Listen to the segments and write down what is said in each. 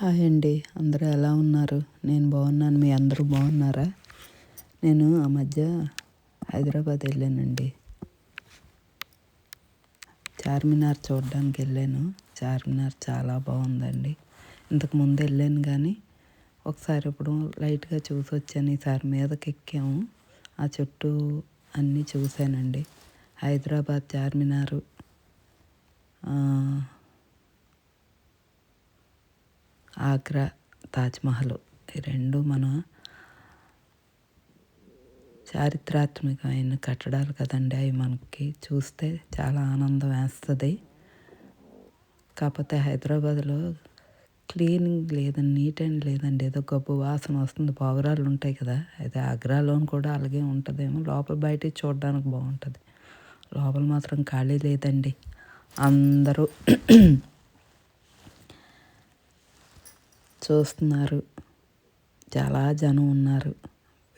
Hi అండి. అందరూ ఎలా ఉన్నారు? నేను బాగున్నాను. మీ అందరూ బాగున్నారా? నేను ఆ మధ్య హైదరాబాద్ వెళ్ళానండి. చార్మినార్ చూడడానికి వెళ్ళాను. చార్మినార్ చాలా బాగుందండి. ఇంతకు ముందు వెళ్ళాను కానీ ఒకసారి ఇప్పుడు లైట్గా చూసి వచ్చాను. ఈసారి మీదకి ఎక్కాము. ఆ చుట్టూ అన్నీ చూశానండి. హైదరాబాద్ చార్మినారు ఆగ్రా తాజ్మహల్ ఈ రెండు మన చారిత్రాత్మకమైన కట్టడాలు కదండి. అవి మనకి చూస్తే చాలా ఆనందం వేస్తుంది. కాకపోతే హైదరాబాద్లో క్లీనింగ్ లేదండి నీట్ అండ్ లేదండి. ఏదో గొప్ప వాసన వస్తుంది పావురాలు ఉంటాయి కదా. అయితే ఆగ్రాలోని కూడా అలాగే ఉంటుందేమో. లోపల బయట చూడడానికి బాగుంటుంది. లోపల మాత్రం ఖాళీ లేదండి. అందరూ చూస్తున్నారు. చాలా జనం ఉన్నారు.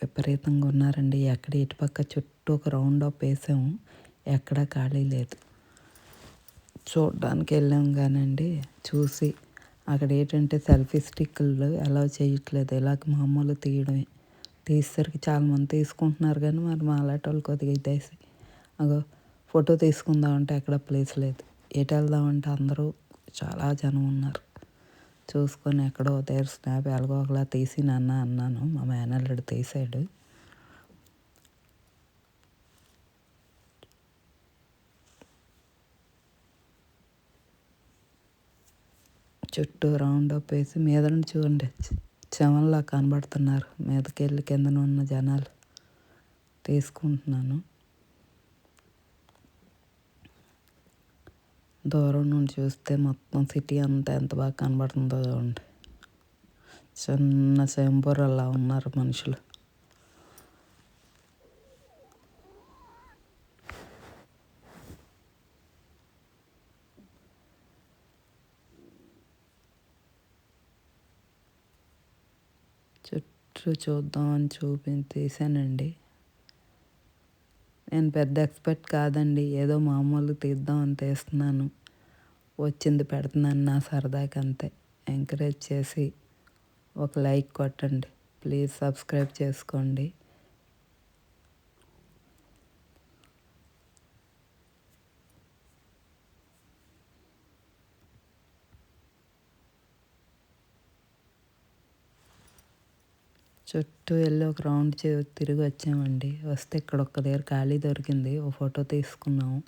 విపరీతంగా ఉన్నారండి. ఎక్కడ ఇటుపక్క చుట్టూ ఒక రౌండ్ అప్ వేసాము. ఎక్కడా ఖాళీ లేదు. చూడడానికి వెళ్ళాం కానండి. చూసి అక్కడ ఏంటంటే సెల్ఫీ స్టిక్లు అలా చేయట్లేదు. ఇలాగ మామూలు తీయడమే. తీసేసరికి చాలామంది తీసుకుంటున్నారు కానీ మరి మా అలాంటి వాళ్ళు కొద్దిగా ఇదేసి అగో ఫోటో తీసుకుందామంటే ఎక్కడ ప్లేస్ లేదు. ఎటు వెళ్దామంటే అందరూ చాలా జనం ఉన్నారు. చూసుకొని ఎక్కడో దగ్గర స్నాప్ ఎలాగో ఒకలా తీసి నాన్న అన్నాను. మా మేనల్లుడు తీసాడు. చుట్టూ రౌండ్ అప్ వేసి మీద నుండి చూడండి. చెమల్లా కనబడుతున్నారు. మీదకెళ్ళి కిందన ఉన్న జనాలు తీసుకుంటున్నాను. దూరం నుండి చూస్తే మొత్తం సిటీ అంతా ఎంత బాగా కనబడుతుందో చూడండి. చిన్న సెంబురలా ఉన్నారు మనుషులు. చుట్టూ చూద్దామని చూపి తీసానండి నేను పెద్ద ఎక్స్పర్ట్ కాదండి. ఏదో మామూలు తీద్దామని తీస్తున్నాను. వచ్చింది పెడుతున్నాను నా సరదాకి అంతే. ఎంకరేజ్ చేసి ఒక లైక్ కొట్టండి. ప్లీజ్ సబ్స్క్రైబ్ చేసుకోండి. చుట్టూ వెళ్ళి ఒక రౌండ్ తిరిగి వచ్చామండి. వస్తే ఇక్కడ ఒక్క దగ్గర ఖాళీ దొరికింది. ఓ ఫోటో తీసుకున్నాము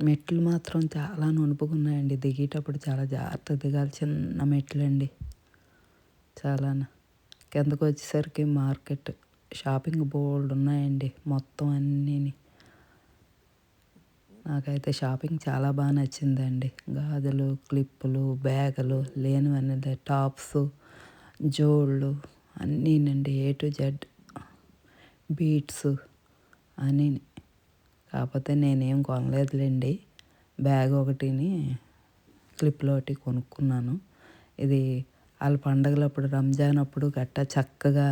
మెట్లు మాత్రం చాలా నునుపుకున్నాయండి. దిగేటప్పుడు చాలా జాగ్రత్త దిగాలి చిన్న మెట్లు అండి చాలా కిందకు వచ్చేసరికి మార్కెట్ షాపింగ్ బోర్డు ఉన్నాయండి మొత్తం అన్నీని. నాకైతే షాపింగ్ చాలా బాగా నచ్చిందండి. గాజులు క్లిప్పులు బ్యాగులు లేనివన్నీ టాప్స్ జోళ్ళు అన్నీనండి ఏ టు జెడ్ బీట్స్ అని కాకపోతే నేనేం కొనలేదులేండి. బ్యాగ్ ఒకటిని క్లిప్లో ఒకటి కొనుక్కున్నాను. ఇది వాళ్ళ పండగలప్పుడు రంజాన్ అప్పుడు గట్టా చక్కగా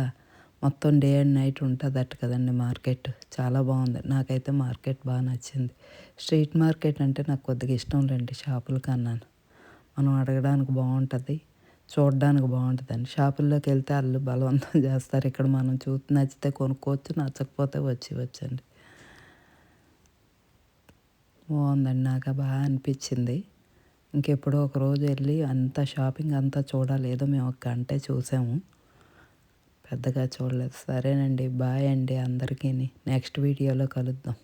మొత్తం డే అండ్ నైట్ ఉంటుంది కదండి మార్కెట్. చాలా బాగుంది. నాకైతే మార్కెట్ బాగా నచ్చింది. స్ట్రీట్ మార్కెట్ అంటే నాకు కొద్దిగా ఇష్టం లేండి షాపుల కన్నాను. మనం అడగడానికి బాగుంటుంది చూడడానికి బాగుంటుందండి. షాపుల్లోకి వెళ్తే వాళ్ళు బలవంతం చేస్తారు. ఇక్కడ మనం చూ నచ్చితే కొనుక్కోవచ్చు నచ్చకపోతే వచ్చి వచ్చండి బాగుందండి. నాకు బాగా అనిపించింది. ఇంకెప్పుడో ఒకరోజు వెళ్ళి అంత షాపింగ్ అంతా చూడాలి. ఏదో మేము ఒక గంటే చూసాము. పెద్దగా చూడలేదు. సరేనండి బాయ్ అండి అందరికీ నెక్స్ట్ వీడియోలో కలుద్దాం.